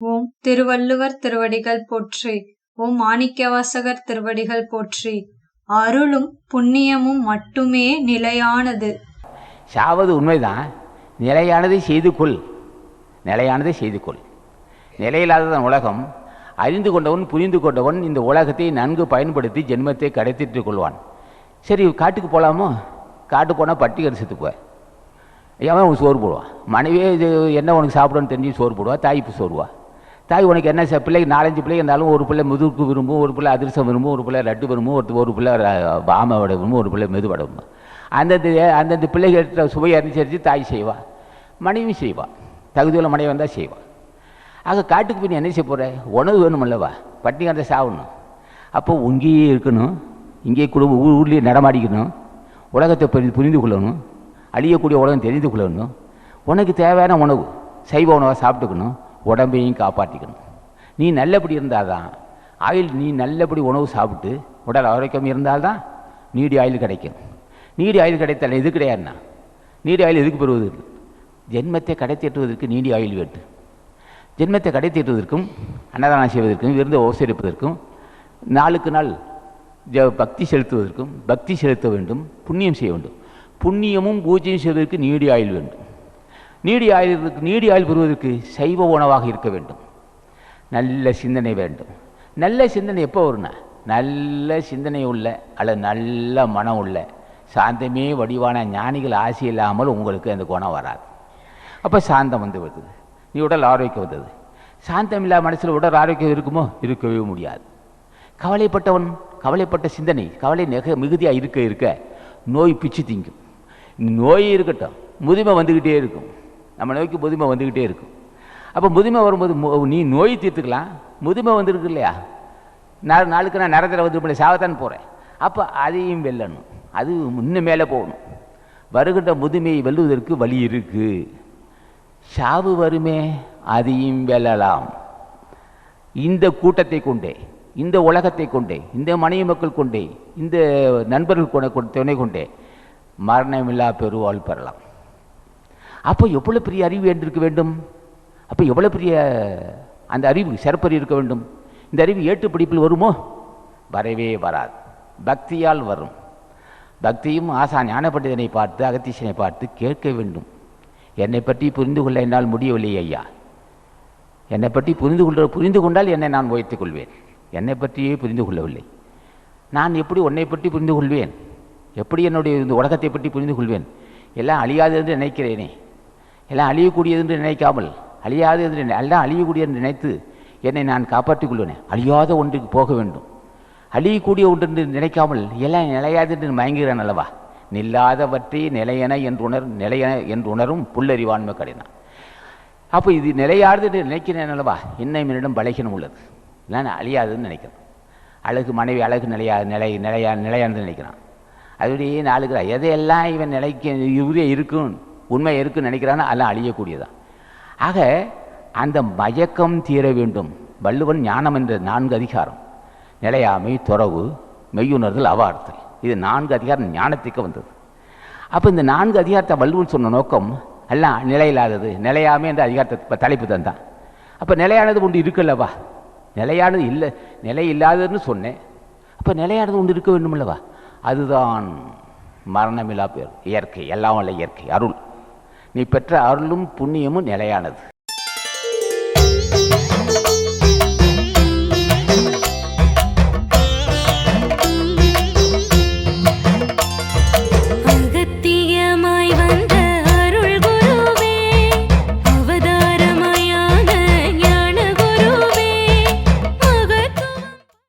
ஓம் திருவள்ளுவர் திருவடிகள் போற்றி ஓம் மாணிக்கவாசகர் திருவடிகள் போற்றி. அருளும் புண்ணியமும் மட்டுமே நிலையானது. சாவது உண்மைதான். நிலையானதை செய்து கொள். நிலையானதை செய்து கொள். நிலையில்லாததான் உலகம் அறிந்து கொண்டவன் புரிந்து கொண்டவன் இந்த உலகத்தை நன்கு பயன்படுத்தி ஜென்மத்தை கடைத்திட்டு கொள்வான். சரி காட்டுக்கு போகலாமோ காட்டுக்கு போனால் பட்டி கடிச்சிட்டு போய். அவன் உனக்கு சோறு போடுவான்? மனைவியே இது என்ன உனக்கு சாப்பிடணும்னு தெரிஞ்சு சோறு போடுவா? தாய்ப்பு சோறுவா தாய் உனக்கு என்ன சார் பிள்ளைக்கு நாலஞ்சு பிள்ளைங்க இருந்தாலும் ஒரு பிள்ளை முதுகு விரும்பும் ஒரு பிள்ளை அதிரசம் விரும்பும் ஒரு பிள்ளை லட்டு விரும்பும் ஒரு ஒரு பிள்ளை பாமை பாம விரும்பும் ஒரு பிள்ளை மெது விரும்பும். அந்தந்த அந்தந்த பிள்ளைகிட்ட சுவையை அனுசரித்து தாய் செய்வா. மனைவி செய்வாள் தகுதியுள்ள மனைவி வந்தால் செய்வான் ஆக காட்டுக்கு போய் என்ன செய்ய போகிற உணவு வேணுமல்லவா? பட்டினி கந்த சாகணும் அப்போ இங்கேயே இருக்கணும். இங்கேயே குடும்ப ஊர் ஊர்லேயே நடமாடிக்கணும். உலகத்தை புரிந்து புரிந்து கொள்ளணும். அழியக்கூடிய உலகம் தெரிந்து கொள்ளணும். உனக்கு தேவையான உணவு சைவ உணவை சாப்பிட்டுக்கணும். உடம்பையும் காப்பாற்றிக்கணும் நீ நல்லபடி இருந்தால் தான் ஆயில் நீ நல்லபடி உணவு சாப்பிட்டு உடல் ஆரோக்கியம் இருந்தால் தான் நீடி ஆயில் கிடைக்கும். நீடி ஆயில் கிடைத்தால் எது கிடையாதுண்ணா நீடி ஆயில் எதுக்கு பெறுவது? ஜென்மத்தை கடைத்தேற்றுவதற்கு நீடி ஆயில் வேண்டும். ஜென்மத்தை கடைத்தேற்றுவதற்கும் அன்னதானம் செய்வதற்கும் விருந்து உபசரிப்பதற்கும் நாளுக்கு நாள் ஜ பக்தி செலுத்துவதற்கும் பக்தி செலுத்த வேண்டும் புண்ணியம் செய்ய வேண்டும். புண்ணியமும் பூஜையும் செய்வதற்கு நீடி ஆயில் வேண்டும். நீடி ஆயுள் நீடி ஆயுள் பெறுவதற்கு சைவ உணவாக இருக்க வேண்டும். நல்ல சிந்தனை வேண்டும். நல்ல சிந்தனை எப்போ வரும்னா? நல்ல சிந்தனை உள்ள அல்லது நல்ல மனம் உள்ள சாந்தமே வடிவான ஞானிகள் ஆசை இல்லாமல் உங்களுக்கு அந்த குணம் வராது. அப்போ சாந்தம் வந்து வருது நீ உடல் ஆரோக்கியம் வந்தது. சாந்தம் இல்லாத மனசில் உடல் ஆரோக்கியம் இருக்குமோ? இருக்கவே முடியாது. கவலைப்பட்டவன் கவலைப்பட்ட சிந்தனை கவலை நெக மிகுதியாக இருக்க இருக்க நோய் பிச்சு திங்கும். நோய் இருக்கட்டும் முதுமை வந்துக்கிட்டே இருக்கும். நம்ம நோக்கி முதுமை வந்துக்கிட்டே இருக்கும். அப்போ முதுமை வரும்போது நீ நோய் தீர்த்துக்கலாம். முதுமை வந்துருக்கு இல்லையா? நான் நாளுக்கு நான் நரத்தில் வந்து இப்படி சாவத்தான் போகிறேன் அப்போ அதையும் வெல்லணும். அது இன்னும் மேலே போகணும். வருகின்ற முதுமையை வெல்லுவதற்கு வழி இருக்குது சாவு வருமே அதையும் வெல்லலாம். இந்த கூட்டத்தை கொண்டே இந்த உலகத்தை கொண்டே இந்த மனைவி மக்கள் கொண்டே இந்த நண்பர்கள் கொண்ட துணை கொண்டே மரணமில்லா பெருவாள் பெறலாம். அப்போ எவ்வளோ பெரிய அறிவு இருக்க வேண்டும்? அப்போ எவ்வளோ பெரிய அந்த அறிவு சிறப்பறி இருக்க வேண்டும்? இந்த அறிவு ஏட்டு பிடிப்பில் வருமோ? வரவே வராது. பக்தியால் வரும். பக்தியும் ஆசா ஞான பார்த்து அகத்தீசனை பார்த்து கேட்க வேண்டும். என்னை பற்றி புரிந்து கொள்ள என்னால் முடியவில்லை ஐயா. என்னை பற்றி புரிந்து கொள்ள புரிந்து கொண்டால் என்னை நான் உயர்த்திக் கொள்வேன். என்னை பற்றியே புரிந்து கொள்ளவில்லை. நான் எப்படி உன்னை பற்றி புரிந்து கொள்வேன்? எப்படி என்னுடைய இந்த உலகத்தை பற்றி புரிந்து கொள்வேன்? எல்லாம் அழியாது என்று நினைக்கிறேனே. எல்லாம் அழியக்கூடியது என்று நினைக்காமல் அழியாது என்று எல்லாம் அழியக்கூடியது என்று நினைத்து என்னை நான் காப்பாற்றிக் கொள்வேன் அழியாத ஒன்றுக்கு போக வேண்டும். அழியக்கூடிய ஒன்று என்று நினைக்காமல் எல்லாம் நிலையாது என்று மயங்குகிறேன் அல்லவா? நில்லாதவற்றை நிலையென என்று உணர் நிலையென என்று உணரும் புல்லறிவான்மை கடினம். அப்போ இது நிலையாது என்று நினைக்கிறேன் அல்லவா? இன்னும் என்னிடம் பலகீனம் உள்ளது. நான் அழியாதுன்னு நினைக்கிறேன். அழகு மனைவி அழகு நிலையா நிலை நிலையா நிலையானது நினைக்கிறான். அதுபடியே நாளுக்கு எதையெல்லாம் இவன் நிலைக்க இவரே இருக்கும் உண்மை இருக்குன்னு நினைக்கிறான்னா எல்லாம் அழியக்கூடியதான் ஆக அந்த மயக்கம் தீர வேண்டும். வள்ளுவன் ஞானம் என்ற நான்கு அதிகாரம். நிலையாமை துறவு மெய்யுணர்தல் அவார்த்தல். இது நான்கு அதிகாரம் ஞானத்துக்கு வந்தது. அப்போ இந்த நான்கு அதிகாரத்தை வள்ளுவன் சொன்ன நோக்கம் எல்லாம் நிலையில்லாதது நிலையாமை என்ற அதிகாரத்தை இப்போ தலைப்பு தந்தான். அப்போ நிலையானது ஒன்று இருக்குல்லவா? நிலையானது இல்லை நிலை இல்லாததுன்னு சொன்னேன். அப்போ நிலையானது ஒன்று இருக்க வேண்டுமல்லவா? அதுதான் மரணமில்லா பேர் இயற்கை எல்லாம் இல்லை இயற்கை அருள். நீ பெற்ற அருளும் புண்ணியமும் நிலையானது.